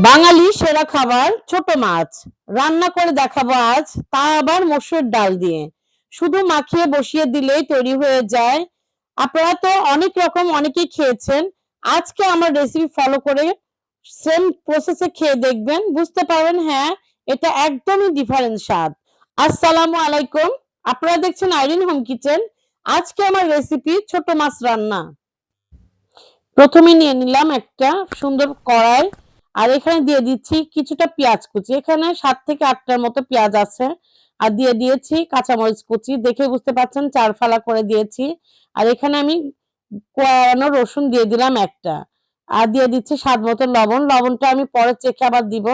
বাঙালি সেরা খাবার ছোট মাছ। রান্না করে দেখাবো আজ, তা আবার মসুর ডাল দিয়ে। শুধু মাখিয়ে বসিয়ে দিলেই তৈরি হয়ে যায়। আপনারা তো অনেক রকম অনেকেই খেয়েছেন। আজকে আমার রেসিপি ফলো করে সেম প্রসেসে খেয়ে দেখবেন। বুঝতে পারবেন হ্যাঁ এটা একদমই ডিফারেন্ট স্বাদ। আসসালামু আলাইকুম। আপনারা দেখছেন আইরিন হোম কিচেন। আজকে আমার রেসিপি ছোট মাছ রান্না। প্রথমে নিয়ে নিলাম একটা সুন্দর কড়াই। আর এখানে দিয়ে দিচ্ছি কিছুটা পেঁয়াজ কুচি। এখানে সাত থেকে আটটার মতো পেঁয়াজ আছে। আর দিয়ে দিয়েছি কাঁচামরিচ কুচি। দেখে বুঝতে পারছেন, চার ফালা করে দিয়েছি। আর এখানে আমি কোয়ানো রসুন দিয়ে দিলাম একটা। আর দিয়ে দিচ্ছি স্বাদ মতো লবণ। লবণটা আমি পরে চেখে আবার দিব।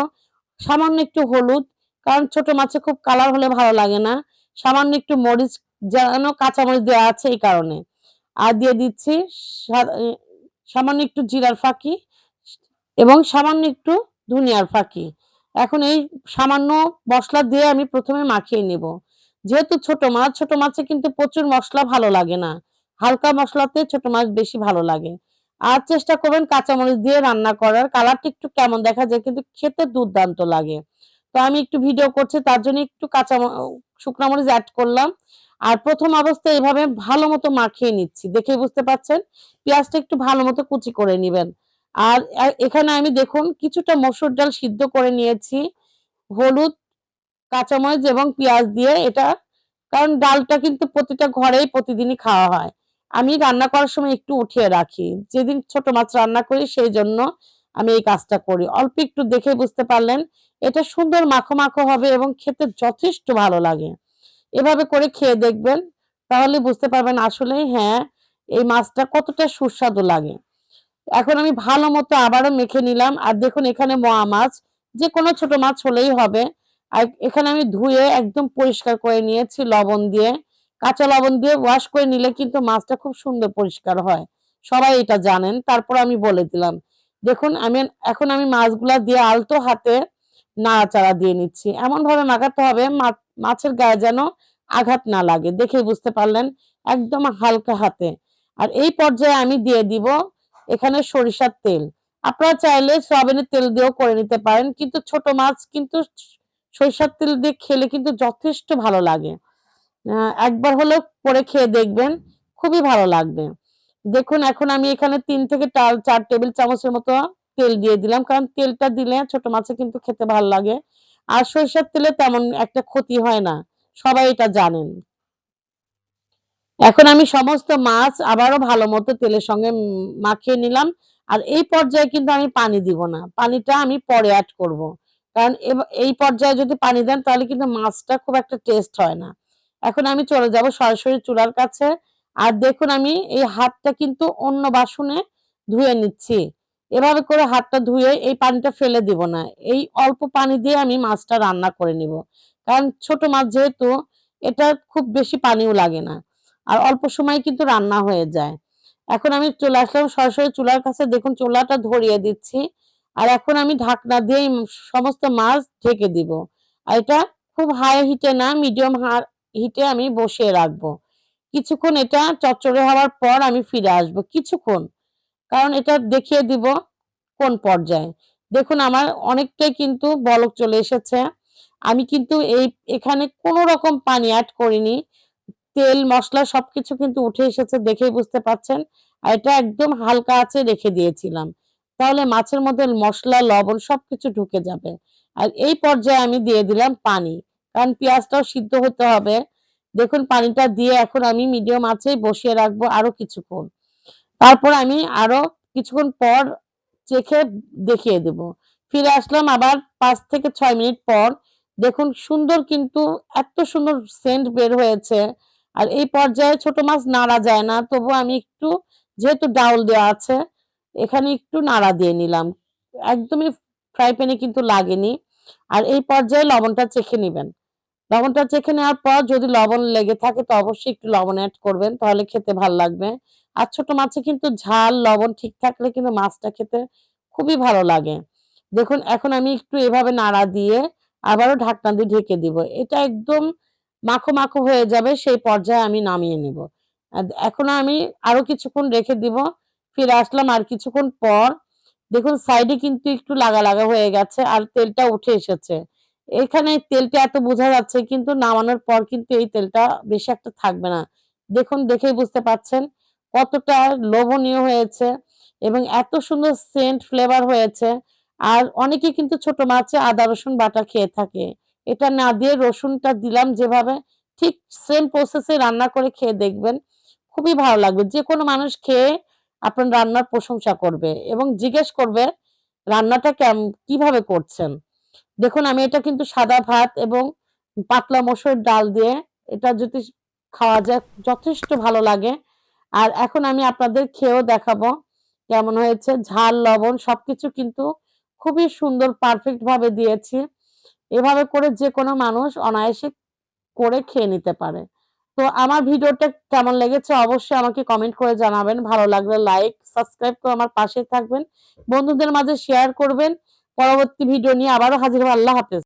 সামান্য একটু হলুদ, কারণ ছোট মাছে খুব কালার হলে ভালো লাগে না। সামান্য একটু মরিচ, যেন কাঁচামরিচ দেওয়া আছে এই কারণে। আর দিয়ে দিচ্ছি সামান্য একটু জিরার ফাঁকি। এবং সামান্য একটু ধনিয়ার ফাঁকি। এখন এই সামান্য মশলা দিয়ে আমি প্রথমে মাখিয়ে নেব। যেহেতু ছোট মাছ, ছোট মাছে কিন্তু প্রচুর মশলা ভালো লাগে না। হালকা মশলাতে ছোট মাছ বেশি ভালো লাগে। আর চেষ্টা করবেন কাঁচামরিচ দিয়ে রান্না করার। কালারটা একটু কেমন দেখা যায় কিন্তু খেতে দুর্দান্ত লাগে। তো আমি একটু ভিডিও করছি, তার জন্য একটু কাঁচা শুকনো মরিচ অ্যাড করলাম। আর প্রথম অবস্থায় এভাবে ভালো মতো মাখিয়ে নিচ্ছি। দেখে বুঝতে পারছেন? পেঁয়াজটা একটু ভালো মতো কুচি করে নেবেন। আর এখানে আমি দেখুন কিছুটা মসুর ডাল সিদ্ধ করে নিয়েছি, হলুদ, কাঁচামরিচ এবং পেঁয়াজ দিয়ে এটা, কারণ ডালটা কিন্তু প্রতিটা ঘরেই প্রতিদিনই খাওয়া হয়। আমি রান্না করার সময় একটু উঠিয়ে রাখি, যেদিন ছোট মাছ রান্না করি সেই জন্য আমি এই কাজটা করি। অল্প একটু দেখে বুঝতে পারলেন, এটা সুন্দর মাখো মাখো হবে এবং খেতে যথেষ্ট ভালো লাগে। এভাবে করে খেয়ে দেখবেন, তাহলে বুঝতে পারবেন আসলে হ্যাঁ এই মাছটা কতটা সুস্বাদু লাগে। এখন আমি ভালো মতো আবারও মেখে নিলাম। আর দেখুন, এখানে মোয়া মাছ, যে কোনো ছোট মাছ হলেই হবে। আর এখানে আমি ধুয়ে একদম পরিষ্কার করে নিয়েছি লবণ দিয়ে। কাঁচা লবণ দিয়ে ওয়াশ করে নিলে কিন্তু মাছটা খুব সুন্দর পরিষ্কার হয়। সবাই এটা জানেন। তারপর আমি বলে দিলাম। দেখুন, আমি এখন আমি মাছগুলা দিয়ে আলতো হাতে নাড়াচাড়া দিয়ে নিচ্ছি। এমন ভাবে মাখাতে হবে মাছের গায়ে যেন আঘাত না লাগে। দেখে বুঝতে পারলেন? একদম হালকা হাতে। আর এই পর্যায়ে আমি দিয়ে দিব এখানে সরিষার তেল। আপনারা চাইলে সয়াবিনের তেল দিয়েও করে নিতে পারেন, কিন্তু ছোট মাছ কিন্তু সরিষার তেল দিয়ে খেলে কিন্তু যথেষ্ট ভালো লাগে। একবার হলেও করে খেয়ে দেখবেন, খুবই ভালো লাগবে। দেখুন, এখন আমি এখানে তিন থেকে চার টেবিল চামচের মতো তেল দিয়ে দিলাম, কারণ তেলটা দিলে ছোট মাছে কিন্তু খেতে ভালো লাগে। আর সরিষার তেলে তেমন একটা ক্ষতি হয় না, সবাই এটা জানেন। এখন আমি সমস্ত মাছ আবারও ভালো মতো তেলের সঙ্গে মাখিয়ে নিলাম। আর এই পর্যায়ে কিন্তু আমি পানি দিব না। পানিটা আমি পরে অ্যাড করব। কারণ এই পর্যায়ে যদি পানি দেন তাহলে কিন্তু মাছটা খুব একটা টেস্ট হয় না। এখন আমি চলে যাব সরাসরি চুলার কাছে। আর দেখুন আমি এই হাতটা কিন্তু অন্য বাসনে ধুয়ে নিচ্ছি। এভাবে করে হাতটা ধুয়ে এই পানিটা ফেলে দিব না। এই অল্প পানি দিয়ে আমি মাছটা রান্না করে নিব। কারণ ছোট মাছ যেহেতু, এটা খুব বেশি পানিও লাগে না। আর অল্প সময় কিন্তু রান্না হয়ে যায়। এখন আমি চলে আসলাম সরাসরি চুলার কাছে। দেখুন, চুলাটা ধরিয়ে দিচ্ছি। আর এখন আমি ঢাকনা দিয়ে সমস্ত মাছ ঢেকে দিব। আর এটা খুব হাই হিটে না মিডিয়াম হিটে আমি বসিয়ে রাখব। কিছুক্ষণ এটা চচ্চড়ে হওয়ার পর আমি ফিরে আসব। কিছুক্ষণ। কারণ এটা দেখিয়ে দিব কোন পর্যায়ে। দেখুন, আমার অনেকটাই কিন্তু বলক চলে এসেছে। আমি কিন্তু এই, এখানে কোনো রকম পানি অ্যাড করিনি। তেল, মশলা সবকিছু কিন্তু উঠে এসেছে দেখেই বুঝতে পারছেন। আর এটা একদম হালকা আছে রেখে দিয়েছিলাম। তাহলে মাছের মধ্যে মশলা, লবণ সবকিছু ঢুকে যাবে। আর এই পর্যায়ে আমি দিয়ে দিলাম পানি। কারণ পেঁয়াজটাও সিদ্ধ হতে হবে। দেখুন, পানিটা দিয়ে এখন আমি মিডিয়াম আছে বসিয়ে রাখব আরও কিছুক্ষণ। তারপর আমি আরও কিছুক্ষণ পর চেখে দেখিয়ে দেব। ফিরে আসলাম আবার পাঁচ থেকে ছয় মিনিট পর। দেখুন, সুন্দর কিন্তু এত সুন্দর সেন্ট বের হয়েছে। আর এই পর্যায়ে ছোট মাছ নাড়া যায় না। তবু আমি একটু, যেহেতু ডাউল দেওয়া আছে, এখানে একটু নাড়া দিয়ে নিলাম। একদমই ফ্রাই প্যানে কিন্তু লাগেনি। আর এই পর্যায়ে লবণটা চেখে নেবেন। লবণটা চেখে নেওয়ার পর যদি লবণ লেগে থাকে, তো অবশ্যই একটু লবণ অ্যাড করবেন, তাহলে খেতে ভালো লাগবে। আর ছোট মাছে কিন্তু ঝাল, লবণ ঠিক থাকলে কিন্তু মাছটা খেতে খুবই ভালো লাগে। দেখুন, এখন আমি একটু এভাবে নাড়া দিয়ে আবারও ঢাকনা দিয়ে ঢেকে দিব। এটা একদম মাখো মাখো হয়ে যাবে, সেই পর্যায়ে আমি নামিয়ে নেব। এখন আমি আরও কিছুক্ষণ রেখে দিব, ফিরে আসলাম আর কিছুক্ষণ পর। দেখুন সাইডে কিন্তু একটু লাগা লাগা হয়ে গেছে আর তেলটা উঠে এসেছে। এখানে তেলটা এত বোঝা যাচ্ছে, কিন্তু নামানোর পর কিন্তু এই তেলটা বেশি একটা থাকবে না। দেখুন, দেখেই বুঝতে পাচ্ছেন কতটা লোভনীয় হয়েছে এবং এত সুন্দর সেন্ট ফ্লেভার হয়েছে। আর অনেকে কিন্তু ছোট মাছে আদা, রসুন, বাটা খেয়ে থাকে। এটা না দিয়ে রসুনটা দিলাম যেভাবে, ঠিক সেম প্রসেসে রান্না করে খেয়ে দেখবেন। খুবই ভালো লাগবে। যে কোনো মানুষ খেয়ে আপনার রান্নার প্রশংসা করবে এবং জিজ্ঞেস করবে রান্নাটা কেম, কীভাবে করছেন। দেখুন, আমি এটা কিন্তু সাদা ভাত এবং পাতলা মসুর ডাল দিয়ে এটা যদি খাওয়া যায়, যথেষ্ট ভালো লাগে। আর এখন আমি আপনাদের খেয়েও দেখাবো কেমন হয়েছে। ঝাল, লবণ সবকিছু কিন্তু খুবই সুন্দর পারফেক্ট ভাবে দিয়েছি। এভাবে করে যে কোনো মানুষ অনায়াসে করে খেয়ে নিতে পারে। তো আমার ভিডিওটা কেমন লেগেছে অবশ্যই আমাকে কমেন্ট করে জানাবেন। ভালো লাগলে লাইক সাবস্ক্রাইব করে আমার পাশে থাকবেন। বন্ধুদের মাঝে শেয়ার করবেন। পরবর্তী ভিডিও নিয়ে আবারও হাজির হব। আল্লাহ হাফেজ।